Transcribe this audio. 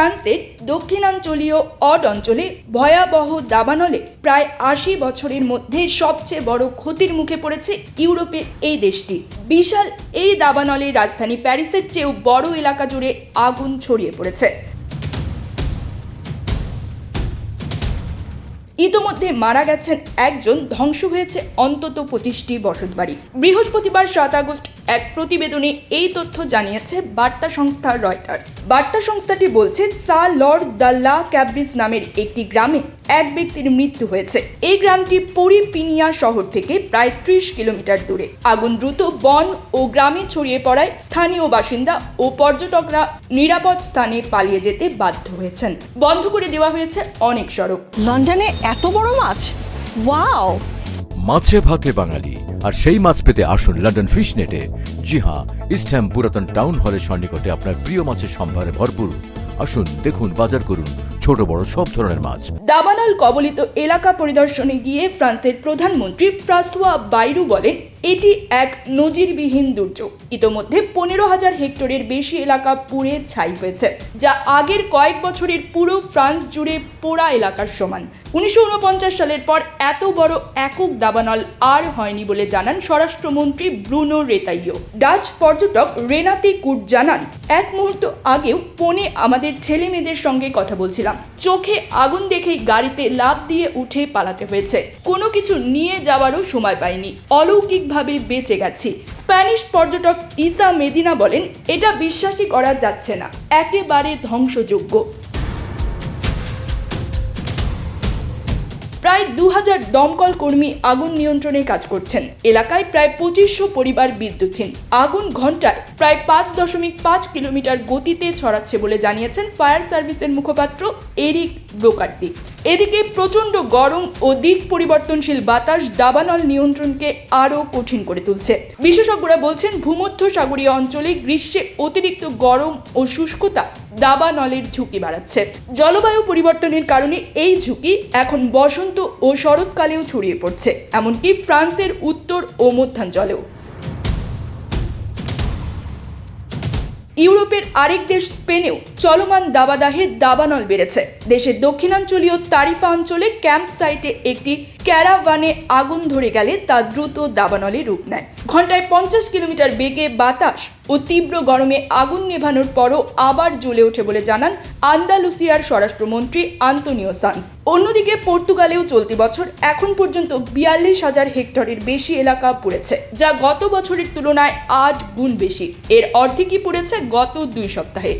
ফ্রান্সের দক্ষিণাঞ্চলীয় অড অঞ্চলে ভয়াবহ দাবানলে প্রায় আশি বছরের মধ্যে সবচেয়ে বড় ক্ষতির মুখে পড়েছে ইউরোপের এই দেশটি। বিশাল এই দাবানলে রাজধানী প্যারিসের চেয়েও বড় এলাকা জুড়ে আগুন ছড়িয়ে পড়েছে। ইতোমধ্যে মারা গেছেন একজন ধ্বংস হয়েছে অন্তত পঁচিশটি বসতবাড়ি বৃহস্পতিবার সাত আগস্ট এক প্রতিবেদনে এই তথ্য জানিয়েছে বার্তা সংস্থা রয়টার্স। বার্তা সংস্থাটি বলছে সা লর্ড দ্য লা ক্যাব্রিজ নামের একটি গ্রামে এক ব্যক্তির মৃত্যু হয়েছে। এই গ্রামটি পরিপিনিয়া শহর থেকে প্রায় ত্রিশ কিলোমিটার দূরে। আগুন দ্রুত বন ও গ্রামে ছড়িয়ে পড়ায় স্থানীয় বাসিন্দা ও পর্যটকরা নিরাপদ স্থানে পালিয়ে যেতে বাধ্য হয়েছেন। বন্ধ করে দেওয়া হয়েছে অনেক সড়ক। লন্ডনে এত বড় মাছ? ওয়াও! মাছে ভাতে বাঙালি আর সেই মাছ পেতে আসুন লন্ডন ফিশ নেটে জি হ্যাঁ ইস্টহ্যাম পুরাতন টাউন হলের সন্নিকটে আপনার প্রিয় মাছের সম্ভারে ভরপুর। আসুন দেখুন বাজার করুন। ছোট বড় সব ধরনের মাছ। দাবানল কবলিত এলাকা পরিদর্শনে গিয়ে ফ্রান্সের প্রধানমন্ত্রী ফ্রাসোয়া বাইরু বলেন, এটি এক নজিরবিহীন দুর্যোগ। ইতোমধ্যে পনেরো হাজার হেক্টরের বেশি এলাকা পুড়ে ছাই হয়েছে, যা আগের কয়েক বছরের পুরো ফ্রান্স জুড়ে পোড়া এলাকার সমান। উনিশশো উনপঞ্চাশ সালের পর এত বড় একক দাবানল আর হয়নি বলে জানান স্বরাষ্ট্রমন্ত্রী ব্রুনো রেতাইও ডাচ পর্যটক রেনাতে কুট জানান, এক মুহূর্ত আগেও ফোনে আমাদের ছেলে মেয়েদের সঙ্গে কথা বলছিলাম। চোখে আগুন দেখেই গাড়িতে লাভ দিয়ে উঠে পালাতে হয়েছে। কোনো কিছু নিয়ে যাওয়ারও সময় পাইনি। অলৌকিকভাবে বেঁচে গেছি। স্প্যানিশ পর্যটক ইসা মেদিনা বলেন, এটা বিশ্বাসই করা যাচ্ছে না। একেবারে ধ্বংসযোগ্য। প্রায় দু হাজার দমকল কর্মী আগুন নিয়ন্ত্রণে কাজ করছেন। এলাকায় প্রায় পঁচিশশো পরিবার বিদ্যুৎহীন। আগুন ঘন্টায় প্রায় পাঁচ দশমিক পাঁচ কিলোমিটার গতিতে ছড়াচ্ছে বলে জানিয়েছেন ফায়ার সার্ভিসের মুখপাত্র এরিক ব্রোকার্টি এদিকে প্রচণ্ড গরম ও দিক পরিবর্তনশীল বাতাস দাবানল নিয়ন্ত্রণকে আরও কঠিন করে তুলছে। বিশেষজ্ঞরা বলছেন ভূমধ্য সাগরীয় অঞ্চলে গ্রীষ্মে অতিরিক্ত গরম ও শুষ্কতা দাবানলের ঝুঁকি বাড়াচ্ছে। জলবায়ু পরিবর্তনের কারণে এই ঝুঁকি এখন বসন্ত ও শরৎকালেও ছড়িয়ে পড়ছে। এমনকি ফ্রান্সের উত্তর ও মধ্যাঞ্চলেও। ইউরোপের আরেক দেশ স্পেনেও চলমান দাবাদাহে দাবানল বেড়েছে। দেশের দক্ষিণাঞ্চলীয় তারিফা অঞ্চলে ক্যাম্প সাইটে একটি ক্যারাভানে আগুন ধরে গেলে তা দ্রুত দাবানলে রূপ নেয়। ঘন্টায় পঞ্চাশ কিলোমিটার বেগে বাতাস ও তীব্র গরমে আগুন নেভানোর পরও আবার জ্বলে ওঠে বলে জানান আন্দালুসিয়ার স্বরাষ্ট্রমন্ত্রী আন্তোনিও সান্স। অন্যদিকে পর্তুগালেও চলতি বছর এখন পর্যন্ত বিয়াল্লিশ হাজার হেক্টরের বেশি এলাকা পুড়েছে, যা গত বছরের তুলনায় আট গুণ বেশি। এর অর্ধেকই পুড়েছে গত দুই সপ্তাহে।